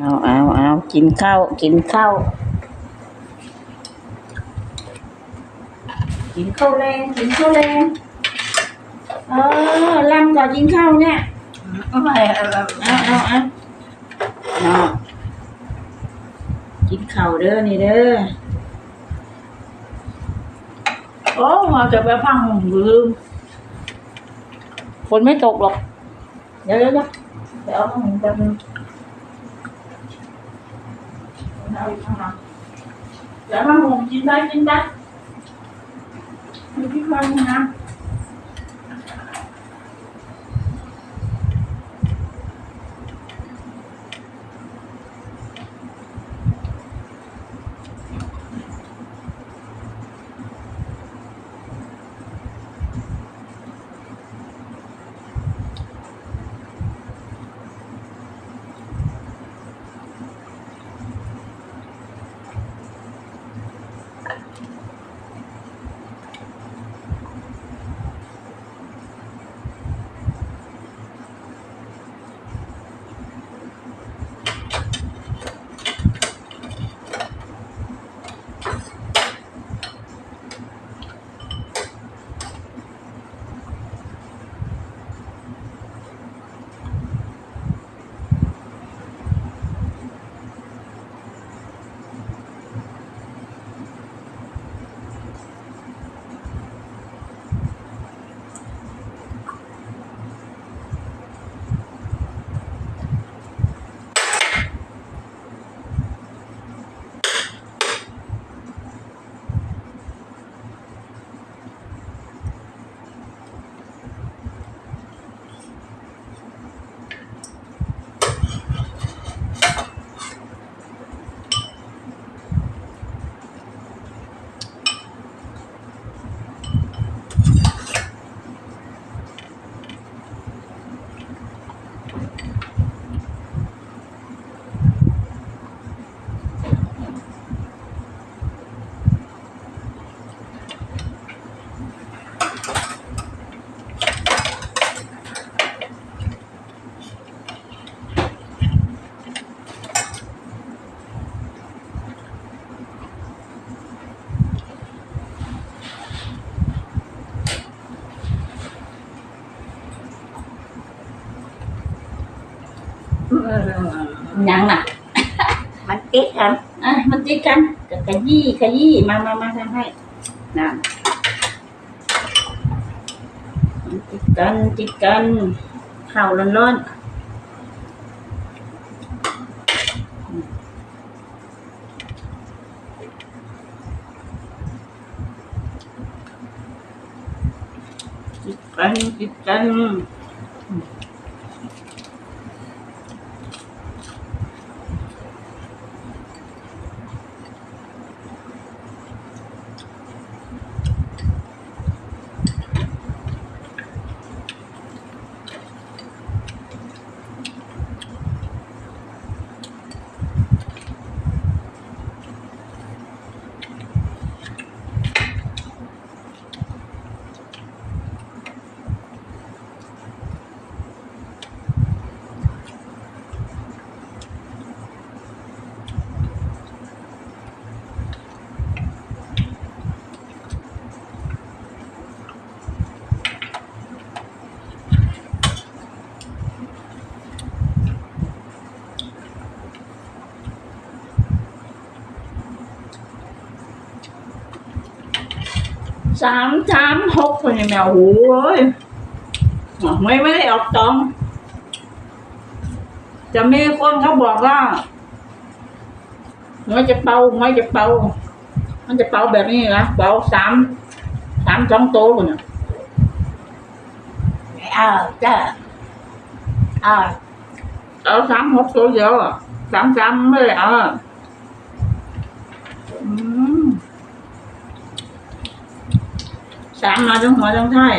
เอาเอาเอากินข้าว กินข้าว กินข้าวแรง กินข้าวแรง เออลำก่อนกินข้าวเนี่ยไม่เอาเอาเอาเอาเอาเนาะกินข้าวเด้อนี่เด้อ โอ้มาจะไปพังลืมฝนไม่ตกหรอก เดี๋ยวเดี๋ยวเดี๋ยวเอาของแป๊บนึง เอาอีกข้างหลังเดี๋ยว ยังน่ะ มันติดกันอะมันติดกันกับขยี้ขยี้มามามาทำให้นั่นมันติดกันติดกันข้าวร้อนๆติดกันติดกัน สามสามหกคนยังแมวหูเอ้ยไม่ไม่ได้ออกตอง จะมีคนเขาบอกว่าไม่จะเป่าไม่จะเป่า มันจะเป่าแบบนี้นะเป่าสามสามสองโตคนน่ะเอาจ้ะเอาเอาสามหกตัวเดียวอะสามสามไม่ได้เอาอะอืม สามมาทั้งหัวทั้งท้าย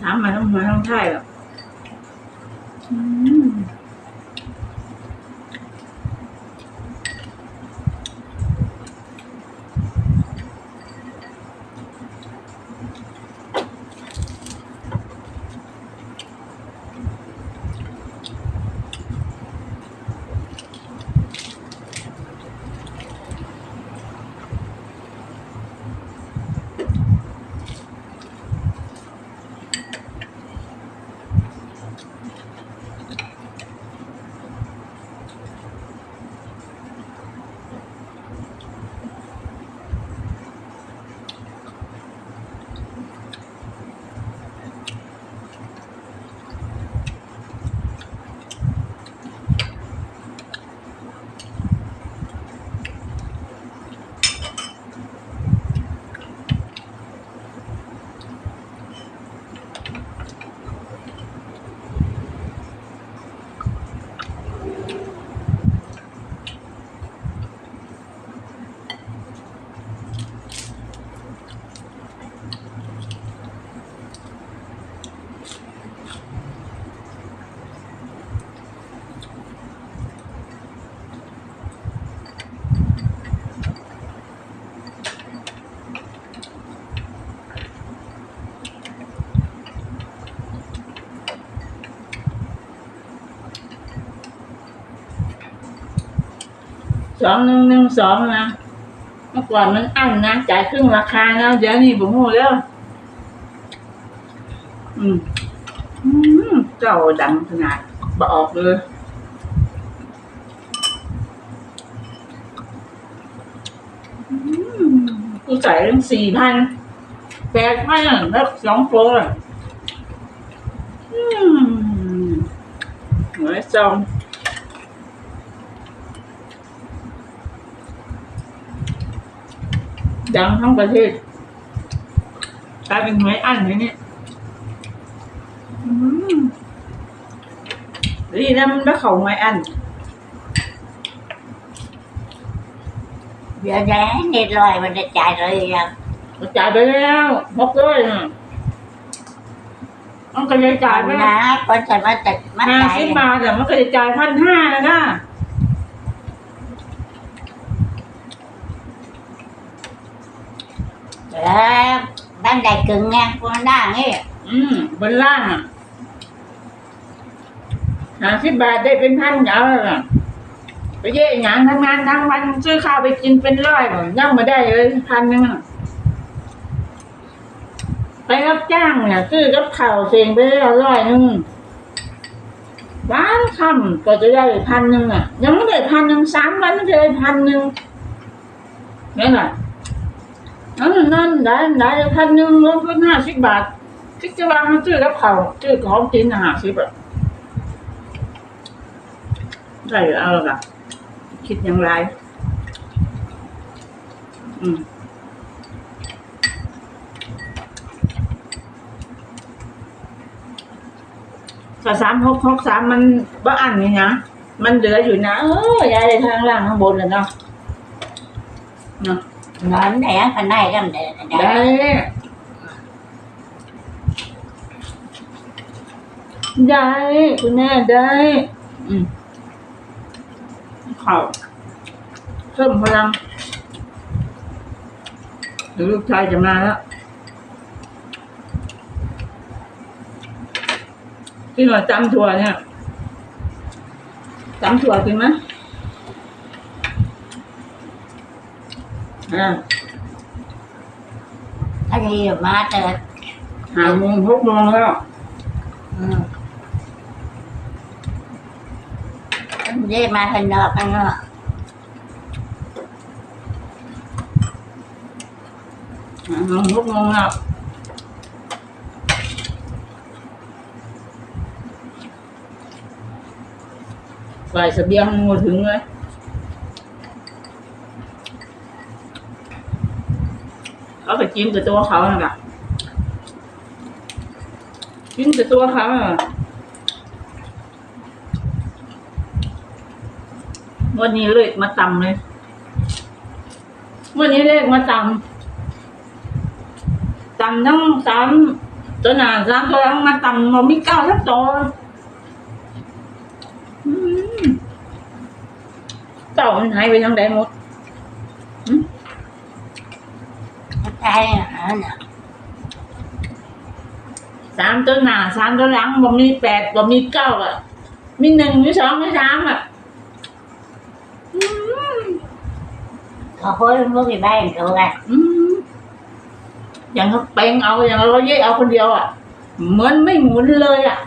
ถามมาทั้งหัวทั้งท้ายแบบ อืม สองหนึ่งหนึ่งสองนะ เมื่อก่อนมันอั้นนะจ่ายครึ่งราคาแล้วเดี๋ยวนี้ผมโหแล้ว อืมอืมเจ้าดังขนาดบออกเลยอืมกูใส่ตั้งสี่พันแปดพันแล้วสองโปรอะอืมหัวจอง ดังทั้งประเทศกลายเป็นหวยอั้นเลยเนี่ยอืมดีนะมันไม่เขาไม่อันเดี๋ยวนะเน็ตลอยมันจะจ่ายเลยยังกระจายไปแล้วหกเลยน่ะมันกระจายไปนะคนจะมาตัดมาห้าจ่ายสิบบาทแต่มันกระจายพันห้าแล้วนะ แล้วบ้านใดกึ่งไงพวกนั้นนี่อืมบนล่างอะห้าสิบบาทได้เป็นพันเอาแล้วล่ะไปเย่หยางทั้งงานทั้งวันซื้อข้าวไปกินเป็นร้อยบ่ยังมาได้เลยพันหนึงอะไปรับจ้างเนี่ยซื้อกับข้าวเสียงไปแล้ร้อยหนึงวันคำก็จะได้พันหนึ่งอะ ยังไม่ได้พันหนึ่งสามวันก็จะได้พันหนึ่งนี่แหละ นั่นนั่นได้ได้พันหนึ่งลงทุนห้าสิบบาทคิดจะวางซื้อกับเขาซื้อของกินห้าสิบอะได้เอาละคิดอย่างไร อืมถ้าสามหกหกสามมันบ้อันนี่นะมันเหลืออยู่นะเออยายทางล่างข้างบนเลยเนาะเนาะ นอนไหนกันไหนกันไหนได้ได้คุณแม่ได้อืมข่าวเพิ่มพลังเดี๋ยวลูกชายจะมาแล้วที่หน่อยจำถั่วเนี่ยจำถั่วจริงไหม อ่าถ้าดีมาเจอหาโมงหกโมงแล้วอืม เขาก็จิ้มกับตัวเขาน่ะจิ้มกับตัวเขาวันนี้เลยมาต่ำเลย วันนี้เลขมาต่ำต่ำทั้งสามตัวหนาสามตัวหลังมาต่ำมาไม่เก้าสักตัวเต่ามันหายไปทั้งใดหมด ใช่อันน่ะสามตัวหน้าสามตัวหลังบ่มีแปดบ่มีเก้าอะ มีหนึ่งมีสองมีสามอะอืมเขาพูดว่ามีบ้านตัวกันอืมอย่างเขาเป่งเอาอย่างเราเย่เอาคนเดียวอะ เหมือนไม่หมุนเลยอะ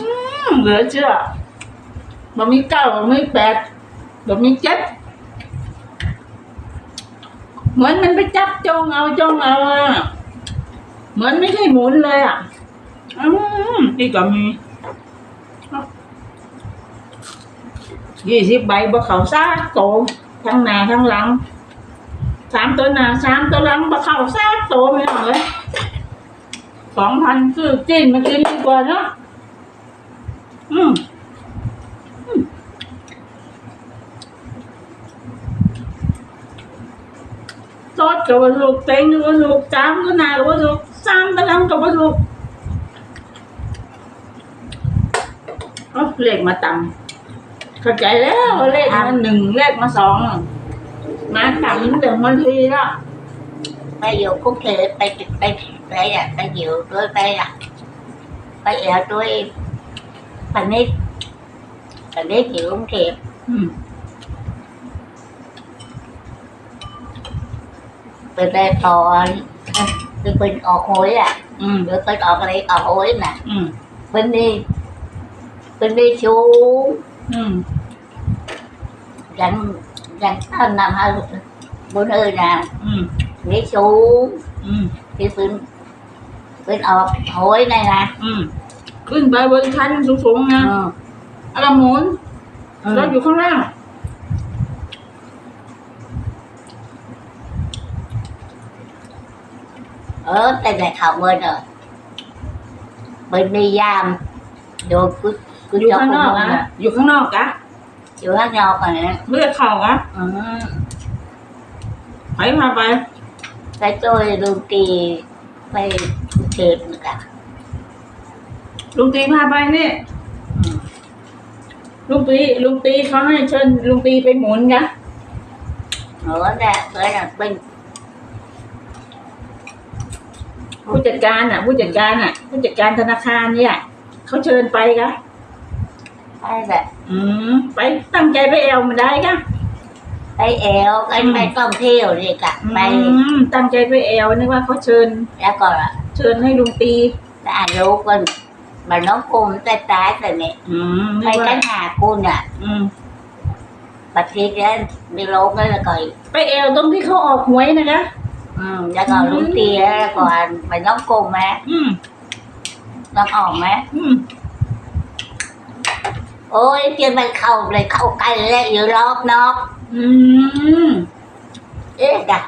อืมเหลือเชื่อบ่มีเก้าบ่มีแปดบ่มีเจ็ด เหมือนมันไปจับจองเอาจองเอาอะเหมือนไม่ใช่หมุนเลยอะอืมนี่ก็มียี่สิบใบบ่เขาซาโตทั้งหน้าทั้งหลังสามตัวหน้าสามตัวหลังบ่เขาซาโตไม่เอาเลยสองพันซื้อจีนมากินดีกว่าเนาะอืม ซอสกับว่าลูกเต็งกับว่าลูกจามก็หนากับว่าลูกสามตัวหลังกับว่าลูกเอาเลขมาต่ำเข้าใจแล้วเลขมาหนึ่งเลขมาสองมาต่ำเดี๋ยวมันทีละไปอยู่กรุงเทพไปไปไปอะไปอยู่ด้วยไปอะไปแอวด้วยปนิดปนิดอยู่กรุงเทพอืม ไปได้ตอนคือเป็นออกหวยอะ อืมหรือเป็นออกอะไรออกหวยน่ะ อืมเป็น đi bên đi chú อืม dành dành hơn năm hơn bốn ơi nè อืม đi chú อืม thì bên bên ọp hối này nè อืมขึ้นไปบนชั้นสูงๆนะ ừ. อะไรหมุน Ừ. เราอยู่ข้างล่าง ở đây này học bên rồi bên đi giam vô cứ อ cứ ยู่ cho ข้างนอก con อะ nè อยู่ข้างนอกอะ chưa hát nhau mà nè เลือดเข่าอะ ừ. ไปพาไป cái tôi luôn kỳ phải thiệt nữa cả ลุงตีพาไปเนี่ย ừ. ลุงตีลุงตีเขาให้เชิญลุงตีไปหมุนกะ nữa ra tới là bên ผู้จัดการอะ ผู้จัดการอะ ผู้จัดการธนาคารเนี่ยเขาเชิญไปกะ hay là อืมไปตั้งใจไปแอลมาได้กะ cái eo cái Ừ. mấy con thiêu gì cả อื mày มตั้งใจไปแอลนึกว่าเขาเชิญ đã còn là เชิญให้ลุงตี đã lũ con mà nó cùng tay trái rồi nè อืมนึก mấy ว่า cái hà cô nè อืม bà thi cái đi lỗ cái là coi ไปแอลตรงที่เขาออกหวยนะคะ ừ, đã còn Ừ. lũ tia còn mà nó cùng mà อืม nó ổn mà อืม ôi kia mày khâu này khâu cay lại vừa lót nó อืม ế cả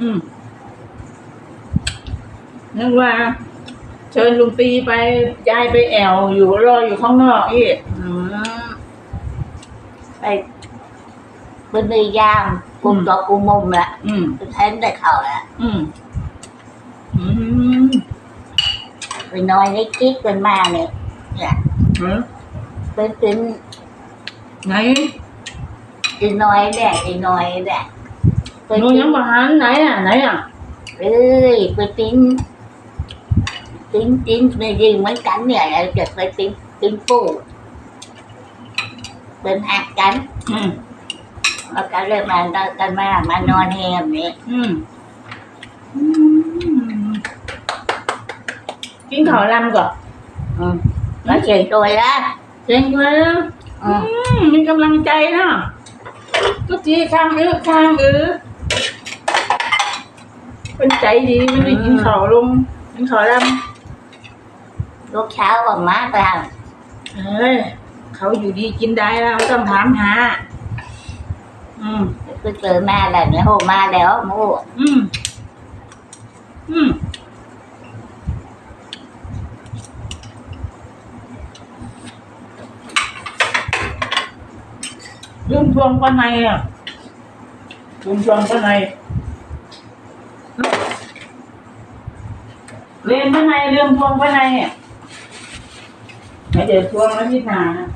อืมนึกว่า เชิญลุงตีไปย้ายไปแอลอยู่รออยู่ข้างนอกอีก ừ. đây bên đi giam cùng Ừ. cho cô mùng nè อืม tôi thấy đây khẩu nè อืมอืม tôi nói cái chiếc bên ma nè dạ เออ bên tính ไหน tôi nói nè tôi nói nè ห tôi นูยังบาหารไหนอะไหนอะ ơi tôi tính tính tính bây giờ mấy cánh này là được phải tính tính phủ bên hạt cánh อืม mà cả đời mà ta cần mà mà non hèm nè อืมอืมกินข้าวลำก่อน ừ. nó chỉ tôi á เจ๋งเลยนะ ừ. อืมมีกำลังใจเนาะทุกทีข้างอื้อข้างอื้อเป็นใจดีไม่ได้กินข้าวลงกินข้าวล lúc áo còn má tao ำเอ้ยเขาอยู่ดีกินได้แล้วไม่ต้องถามหา อืม cứ từ ma là nữa hồ ma đéo mua อืม อืมลืมพวงปลาในอะลืมพวงปลาในเรียนปลาในลืมพวงปลาในอะไม่เดี๋ยวพวงแล้วที่หนานะ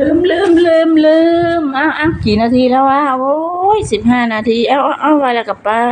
ลืมลืมลืมลืมอ้าวอ้าวกี่นาทีแล้ววะโอ้ยสิบห้านาที เอ้าเอาอาไปแล้วกับป้า